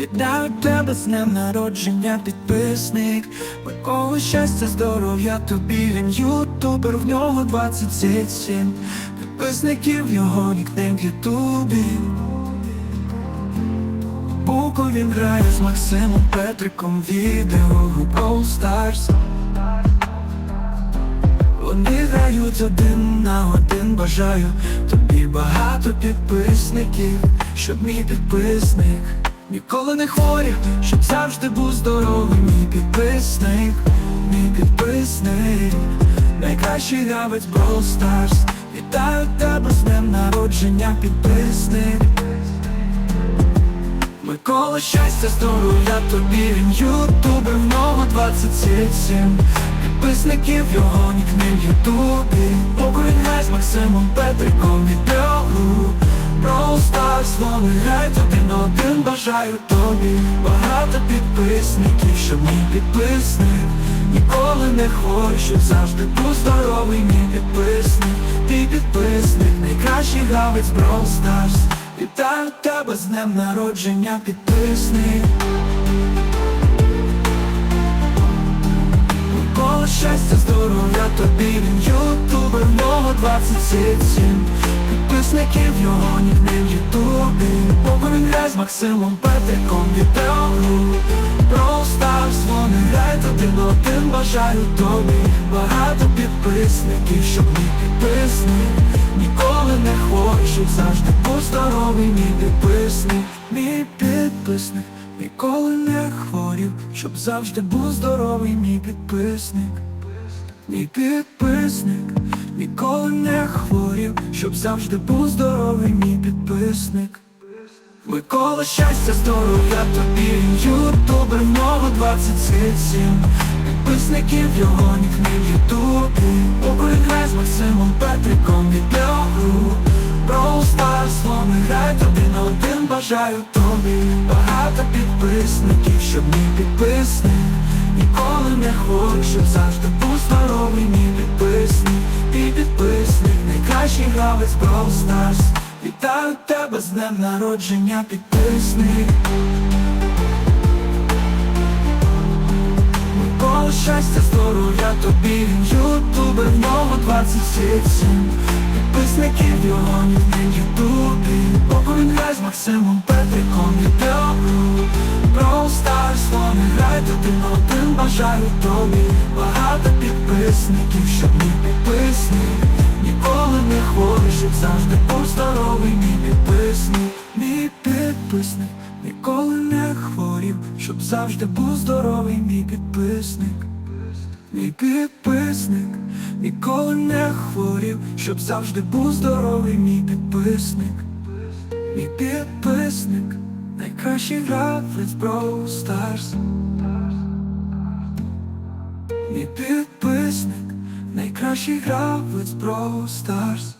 Вітаю тебе з днем народження, підписник. Микола щастя, здоров'я тобі, він ютубер, в нього 27 Підписників його нікнейм в ютубі. Буку він грає з Максимом Петриком відео у Stars. Вони грають один на один, бажаю тобі багато підписників, щоб мій підписник ніколи не хворів, щоб завжди був здоровий. Мій підписник, мій підписник, найкращий гравець Brawl Stars. Вітаю тебе з днем народження, підписник. Микола щастя, здоров'я тобі, він ютубер, в нього 27 Підписників його нікнейм в ютубі. Поки він з Максимом Петриком відеогру Вони грають один один, бажаю тобі Багато підписників, щоб мій підписник Ніколи не щоб завжди був здоровий мій підписник. Ти підписник, найкращий гравець Brawl Stars. Вітаю тебе з днем народження, підписник. Микола щастя, здоров'я тобі, він ютубер, в нього 27 Підписників його нікнейм в ютубі. Поки він грає з Максимом Петриком відеогру Brawl Stars, вони грають один один, бажаю тобі. Багато підписників, щоб мій підписник. Ніколи не щоб завжди був здоровий мій підписник. Мій підписник Ніколи не хворів, щоб завжди був здоровий мій підписник. Мій підписник Ніколи не хворів, щоб завжди був здоровий мій підписник. Микола щастя, здоров'я тобі, ютубер, много 27 Підписників його нікнейм в ютубі грає з Максимом Петриком відеогру Brawl Stars, вони грають один на один, бажаю тобі. Багато підписників, щоб мій підписник. Ніколи не хворий, щоб завжди був здоровий Мій підписник, найкращий гравець Brawl Stars. Вітаю тебе з днем народження, підписник. Микола щастя, здоров'я тобі, він ютубер, в нього 27 Підписників його нікнейм в ютубі. Поки він грає з Максимом Петриком відеогру Brawl Stars, вони грають один один, бажаю тобі Багато підписників, щоб мій підписник хворів, щоб завжди був здоровий мій підписник. Мій підписник. Ніколи не хворів, щоб завжди був здоровий мій підписник. Мій підписник. Найкращий гравець Brawl Stars. Мій підписник. Найкращий гравець Brawl Stars.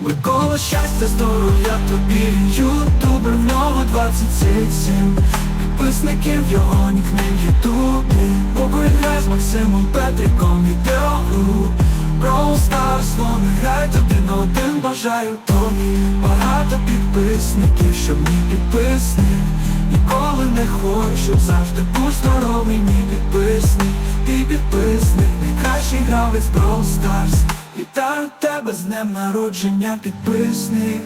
Микола щастя, здоров'я тобі, нього 27 Підписників його нікнейм в ютубі. Поки з Максимом Петриком відеогру Brawl Stars, вони грають один на один, бажаю тобі Багато підписників, щоб мій підписник. Ніколи не щоб завжди був здоровий мій підписник. Ти підписник, найкращий гравець Brawl Stars Вітаю тебе з днем народження, підписник